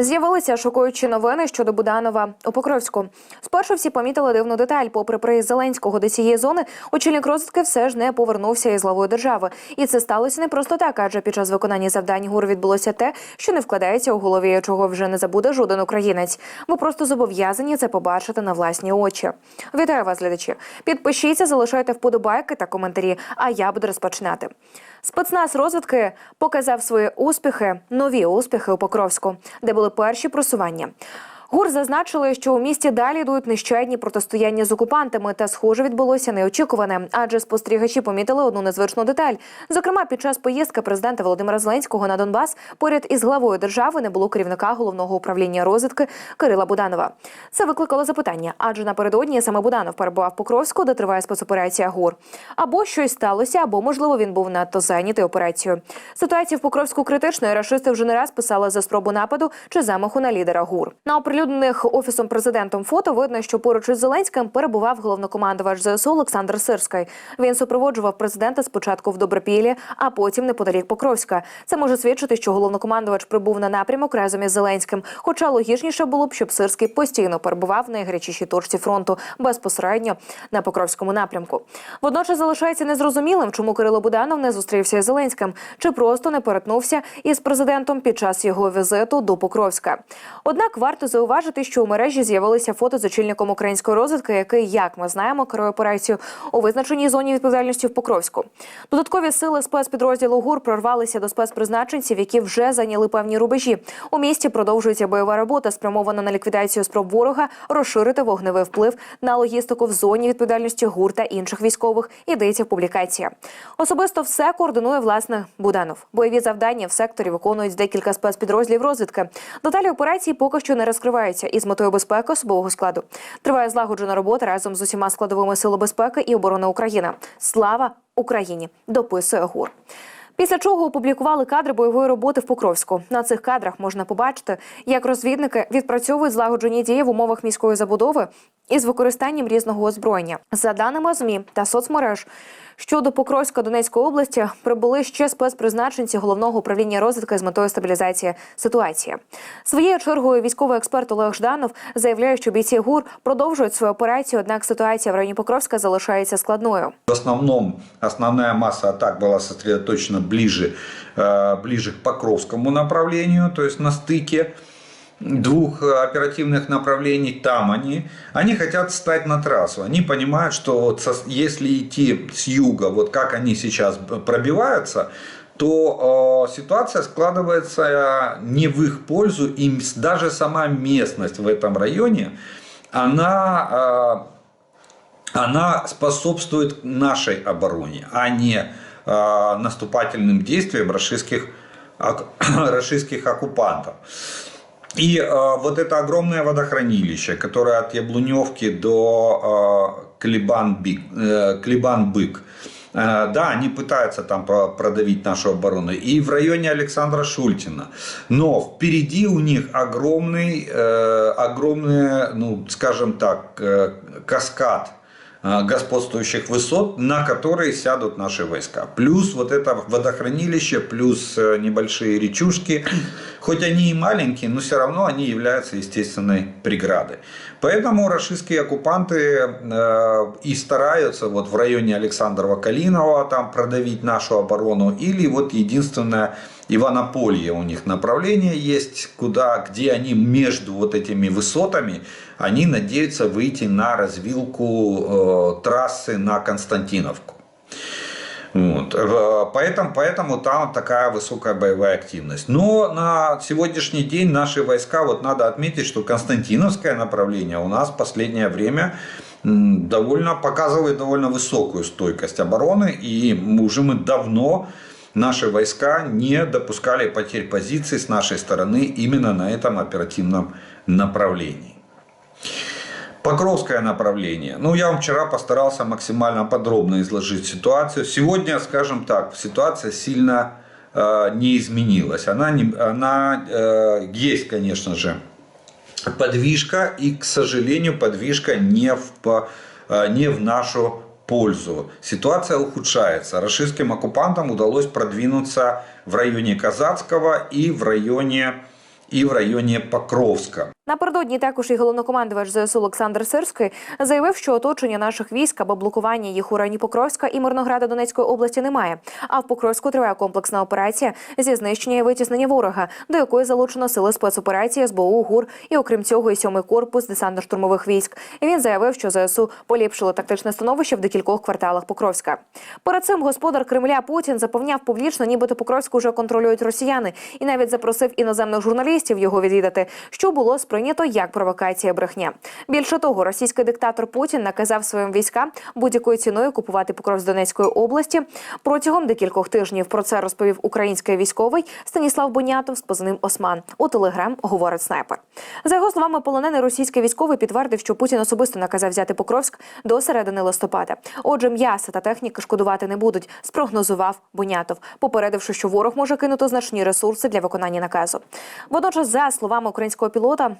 З'явилися шокуючі новини щодо Буданова у Покровську. Спершу всі помітили дивну деталь. Попри приїзд Зеленського до цієї зони, очільник розвідки все ж не повернувся із главою держави. І це сталося не просто так, адже під час виконання завдань ГУР відбулося те, що не вкладається у голові, чого вже не забуде жоден українець. Ви просто зобов'язані це побачити на власні очі. Вітаю вас, глядачі. Підпишіться, залишайте вподобайки та коментарі. А я буду розпочинати. Спецназ розвідки показав свої успіхи, нові успіхи у Покровську, де були перші просування. ГУР зазначили, що у місті далі йдуть нещадні протистояння з окупантами, та схоже відбулося неочікуване, адже спостерігачі помітили одну незвичну деталь. Зокрема, під час поїздки президента Володимира Зеленського на Донбас поряд із главою держави не було керівника головного управління розвідки Кирила Буданова. Це викликало запитання, адже напередодні саме Буданов перебував Покровську, де триває спецоперація ГУР. Або щось сталося, або можливо він був надто зайнятий операцією. Ситуація в Покровську критична, і рашисти вже не раз писали за спробу нападу чи замаху на лідера ГУР. На оприлюднених офісом президентом фото видно, що поруч із Зеленським перебував головнокомандувач ЗСУ Олександр Сирський. Він супроводжував президента спочатку в Добропіллі, а потім неподалік Покровська. Це може свідчити, що головнокомандувач прибув на напрямок разом із Зеленським. Хоча логічніше було б, щоб Сирський постійно перебував в найгарячішій точці фронту безпосередньо на Покровському напрямку. Водночас залишається незрозумілим, чому Кирило Буданов не зустрівся із Зеленським, чи просто не перетнувся із президентом під час його візиту до Покровська. Однак варто зауважити, що у мережі з'явилися фото з очільником української розвідки, який, як ми знаємо, керує операцією у визначеній зоні відповідальності в Покровську. Додаткові сили спецпідрозділу ГУР прорвалися до спецпризначенців, які вже зайняли певні рубежі. У місті продовжується бойова робота, спрямована на ліквідацію спроб ворога, розширити вогневий вплив на логістику в зоні відповідальності ГУР та інших військових. Йдеться в публікації. Особисто все координує власне Буданов. Бойові завдання в секторі виконують декілька спецпідрозділів розвідки. Деталі операції поки що не розкриваються із метою безпеки особового складу. Триває злагоджена робота разом з усіма складовими сил безпеки і оборони України. Слава Україні! Дописує ГУР. Після чого опублікували кадри бойової роботи в Покровську. На цих кадрах можна побачити, як розвідники відпрацьовують злагоджені дії в умовах міської забудови із використанням різного озброєння. За даними ЗМІ та соцмереж, щодо Покровська Донецької області прибули ще спецпризначенці головного управління розвідки з метою стабілізації ситуації. Своєю чергою військовий експерт Олег Жданов заявляє, що бійці ГУР продовжують свою операцію однак ситуація в районі Покровська залишається складною. В основном основная масса атак была сосредоточена ближе, э, ближе к Покровскому направлению, то есть на стыке Двух э, оперативных направлений. Там они, они хотят встать на трассу. Они понимают, что вот со- если идти с юга, вот как они сейчас пробиваются, то э, ситуация складывается э, не в их пользу. И даже сама местность в этом районе, она э, она способствует нашей обороне, а не э, наступательным действиям российских, российских оккупантов. И э, вот это огромное водохранилище, которое от Яблуневки до э, Клебан-Бик, э, Клебан-Бык, э, да, они пытаются там про- продавить нашу оборону. И в районе Александра Шультина. Но впереди у них огромный, э, огромный, ну, скажем так, э, каскад господствующих высот, на которые сядут наши войска. Плюс вот это водохранилище, плюс э, небольшие речушки. Хоть они и маленькие, но все равно они являются естественной преградой. Поэтому российские оккупанты э, и стараются вот в районе Александрова-Калинова там продавить нашу оборону. Или вот единственное Иванополье у них направление есть, куда, где они между вот этими высотами, они надеются выйти на развилку э, трассы на Константиновку. Вот. Э, Поэтому, поэтому там такая высокая боевая активность. Но на сегодняшний день наши войска, вот надо отметить, что Константиновское направление у нас в последнее время довольно показывает довольно высокую стойкость обороны. И уже мы давно наши войска не допускали потерь позиций с нашей стороны именно на этом оперативном направлении. Покровское направление. Ну, я вам вчера постарался максимально подробно изложить ситуацию. Сегодня, скажем так, ситуация сильно э, не изменилась. Она, не, она э, есть, конечно же, подвижка, и, к сожалению, подвижка не в, по- э, не в нашу пользу. Ситуация ухудшается. Российским оккупантам удалось продвинуться в районе Казацкого и в районе и в районе Покровска. Напередодні також і головнокомандувач ЗСУ Олександр Сирський заявив, що оточення наших військ або блокування їх у районі Покровська і Мирнограда Донецької області немає. А в Покровську триває комплексна операція зі знищення і витіснення ворога, до якої залучено сили спецоперації СБУ, ГУР і окрім цього і сьомий корпус десантно-штурмових військ. І він заявив, що ЗСУ поліпшило тактичне становище в декількох кварталах Покровська. Перед цим господар Кремля Путін запевняв публічно, нібито Покровську вже контролюють росіяни, і навіть запросив іноземних журналістів його відвідати, що було сприйнято як провокація брехня. Більше того, російський диктатор Путін наказав своїм військам будь-якою ціною купувати Покров з Донецької області протягом декількох тижнів. Про це розповів український військовий Станіслав Бонятов з позивним Осман. У телеграм говорить снайпер. За його словами, полонений російський військовий підтвердив, що Путін особисто наказав взяти Покровськ до середини листопада. Отже, м'яса та техніки шкодувати не будуть, спрогнозував Бонятов, попередивши, що ворог може кинути значні ресурси для виконання наказу. Водночас, за словами українського пілота.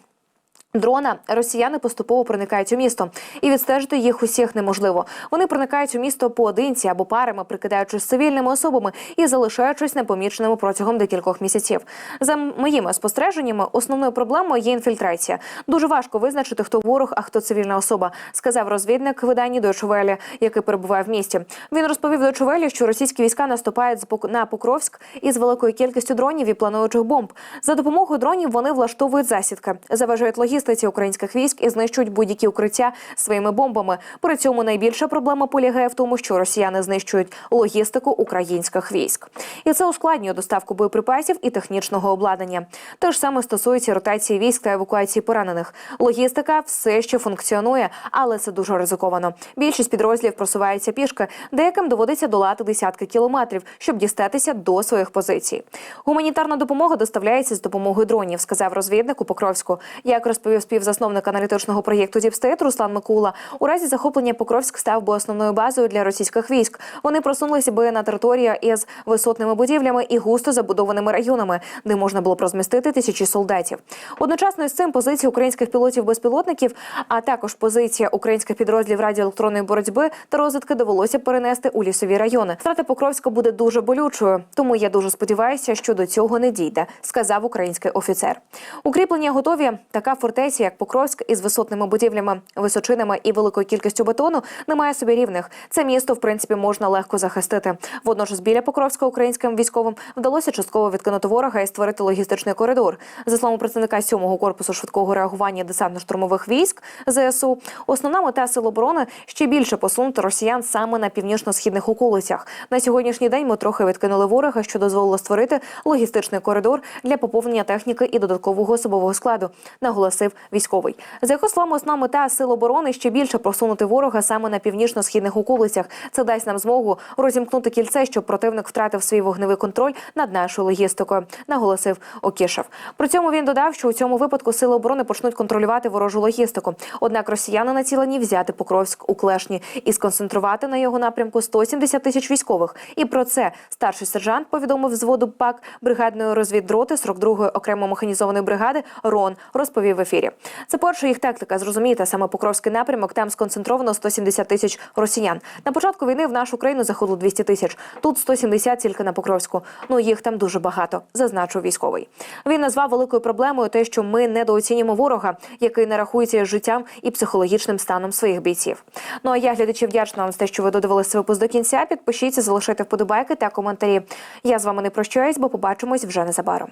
Дрона росіяни поступово проникають у місто, і відстежити їх усіх неможливо. Вони проникають у місто поодинці або парами, прикидаючись цивільними особами і залишаючись непоміченими протягом декількох місяців. За моїми спостереженнями, основною проблемою є інфільтрація. Дуже важко визначити, хто ворог, а хто цивільна особа, сказав розвідник Deutsche Welle, який перебуває в місті. Він розповів Welle, що російські війська наступають на Покровськ із великою кількістю дронів і плануючих бомб. За допомогою дронів вони влаштовують засідки, заважають логістиці українських військ і знищують будь-які укриття своїми бомбами. При цьому найбільша проблема полягає в тому, що росіяни знищують логістику українських військ, і це ускладнює доставку боєприпасів і технічного обладнання. Те ж саме стосується ротації військ та евакуації поранених. Логістика все ще функціонує, але це дуже ризиковано. Більшість підрозділів просувається пішки, деяким доводиться долати десятки кілометрів, щоб дістатися до своїх позицій. Гуманітарна допомога доставляється з допомогою дронів, сказав розвідник у Покровську. Як розповів співзасновник аналітичного проєкту Діпстейт Руслан Микула, у разі захоплення Покровськ став би основною базою для російських військ. Вони просунулися би на територію із висотними будівлями і густо забудованими районами, де можна було б розмістити тисячі солдатів. Одночасно з цим позиції українських пілотів-безпілотників, а також позиція українських підрозділів радіоелектронної боротьби та розвідки довелося перенести у лісові райони. Втрата Покровська буде дуже болючою, тому я дуже сподіваюся, що до цього не дійде, сказав український офіцер. Укріплення готові. Така фортеця, як Покровськ, із висотними будівлями, височинами і великою кількістю бетону, не має собі рівних. Це місто, в принципі, можна легко захистити. Водночас біля Покровська українським військовим вдалося частково відкинути ворога і створити логістичний коридор. За словами представника 7-го корпусу швидкого реагування десантно-штурмових військ ЗСУ, основна мета сил оборони ще більше посунути росіян саме на північно-східних околицях. На сьогоднішній день ми трохи відкинули ворога, що дозволило створити логістичний коридор для поповнення техніки і додаткового особового складу, наголосив військовий. За його словами, основна мета сил оборони ще більше просунути ворога саме на північно-східних околицях. Це дасть нам змогу розімкнути кільце, щоб противник втратив свій вогневий контроль над нашою логістикою, наголосив Окішев. При цьому він додав, що у цьому випадку сили оборони почнуть контролювати ворожу логістику. Однак росіяни націлені взяти Покровськ у клешні і сконцентрувати на його напрямку 170 тисяч військових. І про це старший сержант повідомив взводу ПАК бригадної розвіддроти 42-ї окремо механізованої бригади РОН розповів в ефірі. Це перша їх тактика. Зрозумієте, саме Покровський напрямок там сконцентровано 170 тисяч росіян. На початку війни в нашу країну заходило 200 тисяч. Тут 170 тільки на Покровську. Ну їх там дуже багато, зазначив військовий. Він назвав великою проблемою те, що ми недооцінюємо ворога, який не рахується життям і психологічним станом своїх бійців. Ну а я глядачі вдячна вам за те, що ви додивилися випуск до кінця. Підпишіться, залишайте вподобайки та коментарі. Я з вами не прощаюсь, бо побачимось вже незабаром.